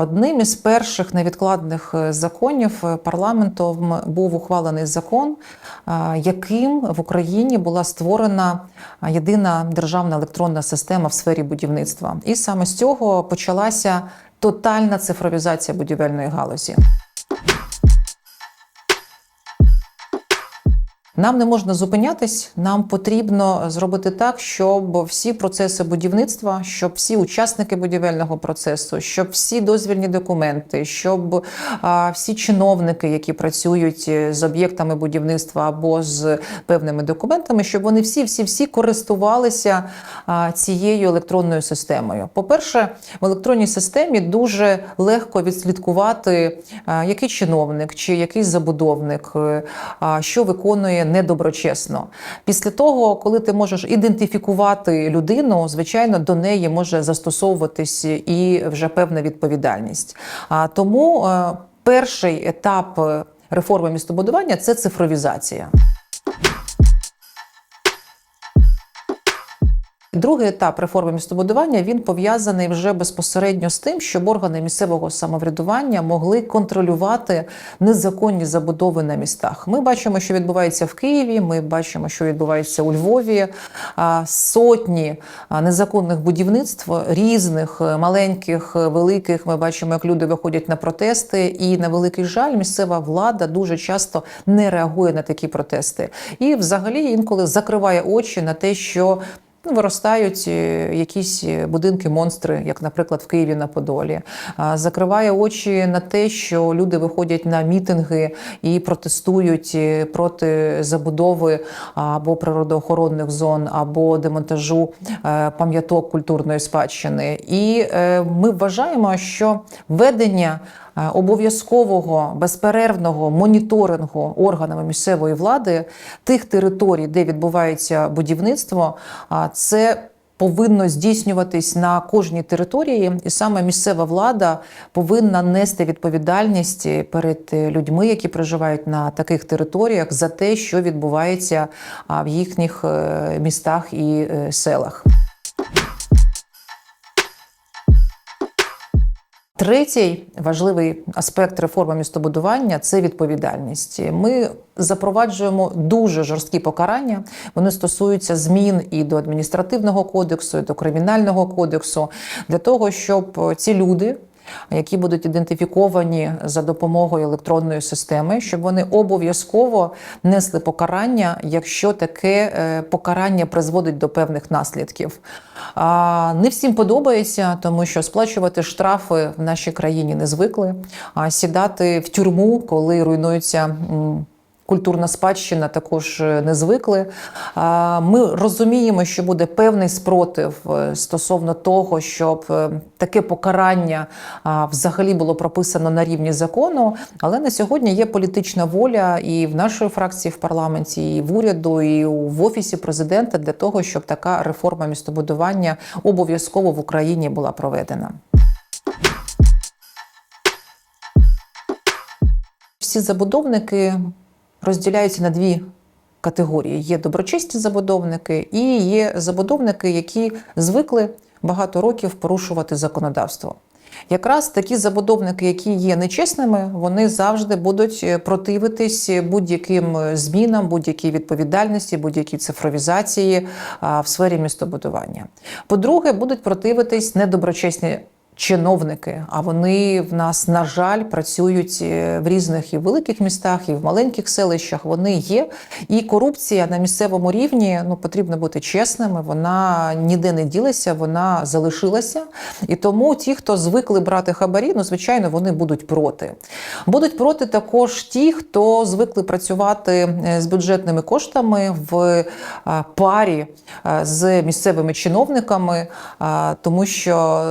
Одним із перших невідкладних е, законів е, парламентом був ухвалений закон, е, яким в Україні була створена єдина державна електронна система в сфері будівництва. І саме з цього почалася тотальна цифровізація будівельної галузі. Нам не можна зупинятись. Нам потрібно зробити так, щоб всі процеси будівництва, щоб всі учасники будівельного процесу, щоб всі дозвільні документи, щоб а, всі чиновники, які працюють з об'єктами будівництва або з певними документами, щоб вони всі, всі, всі користувалися а, цією електронною системою. По-перше, в електронній системі дуже легко відслідкувати, а, який чиновник чи який забудовник, е, а, що виконує недоброчесно. Після того, коли ти можеш ідентифікувати людину, звичайно, до неї може застосовуватись і вже певна відповідальність. А тому е, перший етап е, реформи містобудування це цифровізація. Другий етап реформи містобудування він пов'язаний вже безпосередньо з тим, щоб органи місцевого самоврядування могли контролювати незаконні забудови на містах. Ми бачимо, що відбувається в Києві. Ми бачимо, що відбувається у Львові. Сотні незаконних будівництв різних е, маленьких, е, великих. Ми бачимо, як люди виходять на протести, і на великий жаль, місцева влада дуже часто не реагує на такі протести, і взагалі інколи закриває очі на те, що Ну, Виростають е, якісь будинки-монстри, як, наприклад, в Києві на Подолі. Закриває очі на те, що люди виходять на мітинги і протестують е, проти забудови або природоохоронних зон, або демонтажу е, пам'яток культурної спадщини. І е, ми вважаємо, що ведення е, обов'язкового безперервного моніторингу органами місцевої влади тих територій, де відбувається будівництво, це повинно здійснюватись на кожній території, і саме місцева влада повинна нести відповідальність перед людьми, які проживають на таких територіях, за те, що відбувається в їхніх е, містах і е, селах. Третій важливий аспект реформи містобудування це відповідальність. Ми запроваджуємо дуже жорсткі покарання. Вони стосуються змін і до адміністративного кодексу, і до кримінального кодексу для того, щоб ці люди. Які будуть ідентифіковані за допомогою електронної системи, щоб вони обов'язково несли покарання, якщо таке е, покарання призводить до певних наслідків. Не всім подобається, тому що сплачувати штрафи в нашій країні не звикли. А сідати в тюрму, коли руйнуються. Культурна спадщина також е, не звикли. Ми розуміємо, що буде певний спротив е, стосовно того, щоб е, таке покарання взагалі було прописано на рівні закону. Але на сьогодні є політична воля і в нашої фракції в парламенті, і в уряду, і в офісі президента для того, щоб така реформа містобудування обов'язково в Україні була проведена. Всі забудовники розділяються на дві категорії: є доброчесні забудовники і є забудовники, які звикли багато років порушувати законодавство. Якраз такі забудовники, які є нечесними, вони завжди будуть е, противитись будь-яким е, змінам, будь-якій відповідальності, будь-якій цифровізації в сфері містобудування. По-друге, будуть противитись недоброчесні чиновники, а вони в нас, на жаль, працюють е, в різних і великих містах, і в маленьких селищах. Вони є. І корупція на місцевому рівні ну потрібно бути чесними. Вона ніде не ділася, вона залишилася. І тому ті, хто звикли брати хабарі, ну звичайно, вони будуть проти. Будуть проти також ті, хто звикли працювати е, з бюджетними коштами в е, парі з місцевими чиновниками, тому що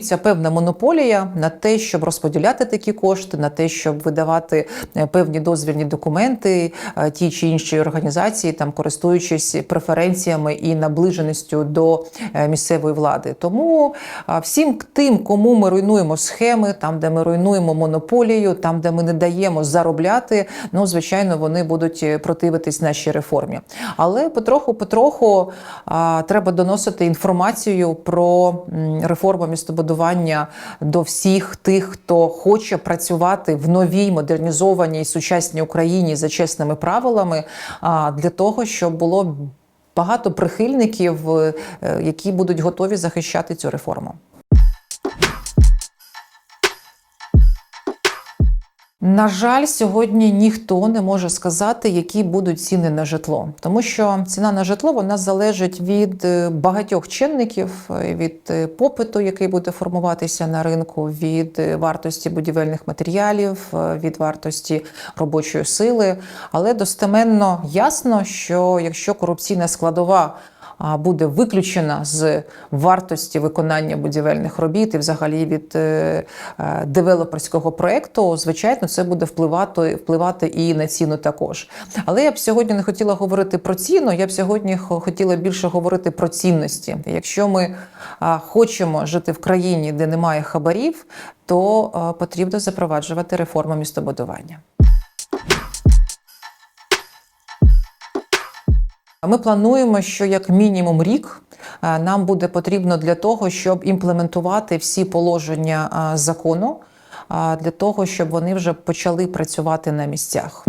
руйнується певна монополія на те, щоб розподіляти такі кошти, на те, щоб видавати е, певні дозвільні документи е, ті чи інші організації, там користуючись преференціями і наближеністю до е, місцевої влади. Тому всім тим, кому ми руйнуємо схеми, там де ми руйнуємо монополію, там де ми не даємо заробляти, ну звичайно, вони будуть противитись нашій реформі. Але потроху, потроху треба доносити інформацію про реформу містобудування самоврядування до всіх тих, хто хоче працювати в новій модернізованій сучасній Україні за чесними правилами, а, для того, щоб було багато прихильників, е, які будуть готові захищати цю реформу. На жаль, сьогодні ніхто не може сказати, які будуть ціни на житло, тому що ціна на житло вона залежить від е, багатьох чинників, е, від е, попиту, який буде формуватися на ринку, від вартості будівельних матеріалів, від вартості робочої сили. Але достеменно ясно, що якщо корупційна складова буде виключена з вартості виконання будівельних робіт і взагалі від е, е, девелоперського проекту, звичайно, це буде впливати, впливати і на ціну також. Але я б сьогодні не хотіла говорити про ціну, я б сьогодні хотіла більше говорити про цінності. Якщо ми хочемо жити в країні, де немає хабарів, то потрібно запроваджувати реформу містобудування. Ми плануємо, що як мінімум рік е, нам буде потрібно для того, щоб імплементувати всі положення е, закону, е, для того, щоб вони вже почали працювати на місцях.